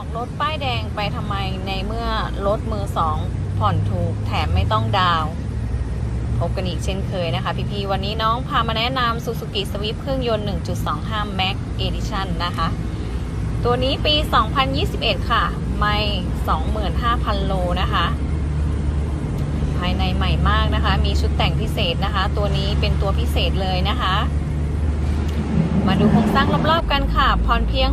อกรถป้ายแดงไปทำไมในเมื่อรถมือสองผ่อนถูกแถมไม่ต้องดาว พบกันอีกเช่นเคยนะคะ พี่ๆวันนี้น้องพามาแนะนำ Suzuki Swift เครื่องยนต์ 1.25 Max Edition นะคะ ตัวนี้ปี 2021 ค่ะ ไม่ 25,000 โลนะคะ ภายในใหม่มากนะคะ มีชุดแต่งพิเศษนะคะ ตัวนี้เป็นตัวพิเศษเลยนะคะ มาดูโครงสร้างรอบๆกันค่ะ ผ่อนเพียง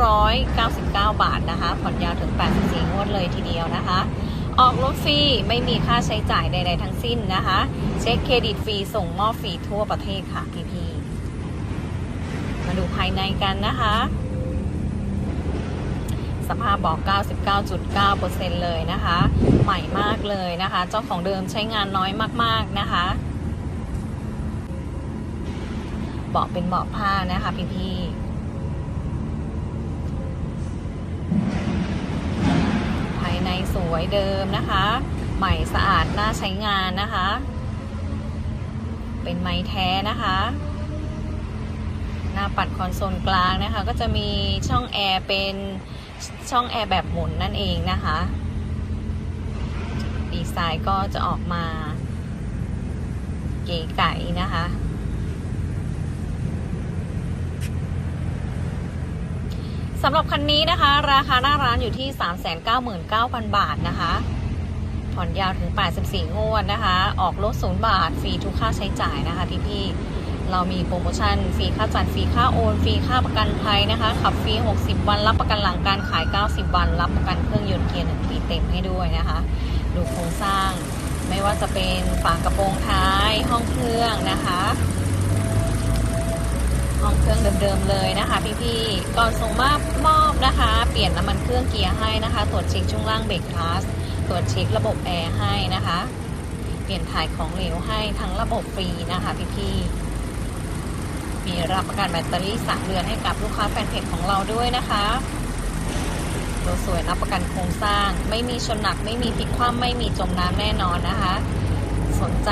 6,999 บาทนะคะ ผ่อนยาวถึง 84 งวดเลยทีเดียวนะคะ ออกรถฟรี ไม่มีค่าใช้จ่ายใดๆทั้งสิ้นนะคะ เช็คเครดิตฟรี ส่งมอบฟรีทั่วประเทศค่ะพี่ๆมาดูภายในกันนะคะ สภาพบอก 99.9%เลยนะคะ ใหม่มากเลยนะคะ เจ้าของเดิมใช้งานน้อยมากๆนะคะ เบาะเป็นเบาะผ้านะคะพี่ๆภายในสวยเดิมนะคะ ใหม่สะอาดน่าใช้งานนะคะ เป็นไม้แท้นะคะหน้าปัดคอนโซลกลางนะคะ ก็จะมีช่องแอร์เป็นช่องแอร์แบบหมุนนั่นเองนะคะ ดีไซน์ก็จะออกมาเก๋ไก๋นะคะ สำหรับคันนี้นะคะ ราคาหน้าร้านอยู่ที่ 399,000 บาทนะคะผ่อนยาวถึง 84 งวดนะคะ ออกรถศูนย์บาท ฟรีทุกค่าใช้จ่ายนะคะพี่พี่ๆเรามีโปรโมชั่น ฟรีค่าจัด ฟรีค่าโอน ฟรีค่าประกันภัยนะคะ ขับฟรี 60 วัน รับประกันหลังการขาย 90 วัน รับประกันเครื่องยนต์เกียร์หนึ่งปีเต็มให้ด้วยนะคะ ดูโครงสร้าง ไม่ว่าจะเป็นฝากระโปรงท้าย ห้องเครื่องนะคะ รื่องเดิมๆเลยนะคะ พี่ๆก่อนส่งมอบมอบนะคะ เปลี่ยนน้ำมันเครื่องเกียร์ให้นะคะ ตรวจเช็คช่วงล่างเบรกคลาสตรวจเช็คระบบแอร์ให้นะคะ เปลี่ยนถ่ายของเหลวให้ทั้งระบบฟรีนะคะพี่ๆมีรับประกันแบตเตอรี่3เดือนให้กับลูกค้าแฟนเพจของเราด้วยนะคะตัวสวยรับประกันโครงสร้าง ไม่มีชนหนักไม่มีพลิกคว่ำไม่มีจมน้ำแน่นอนนะคะ สนใจ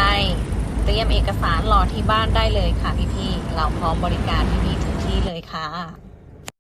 เตรียมเอกสารรอที่บ้านได้เลยค่ะพี่ๆเราพร้อมบริการพี่ๆถึงที่เลยค่ะ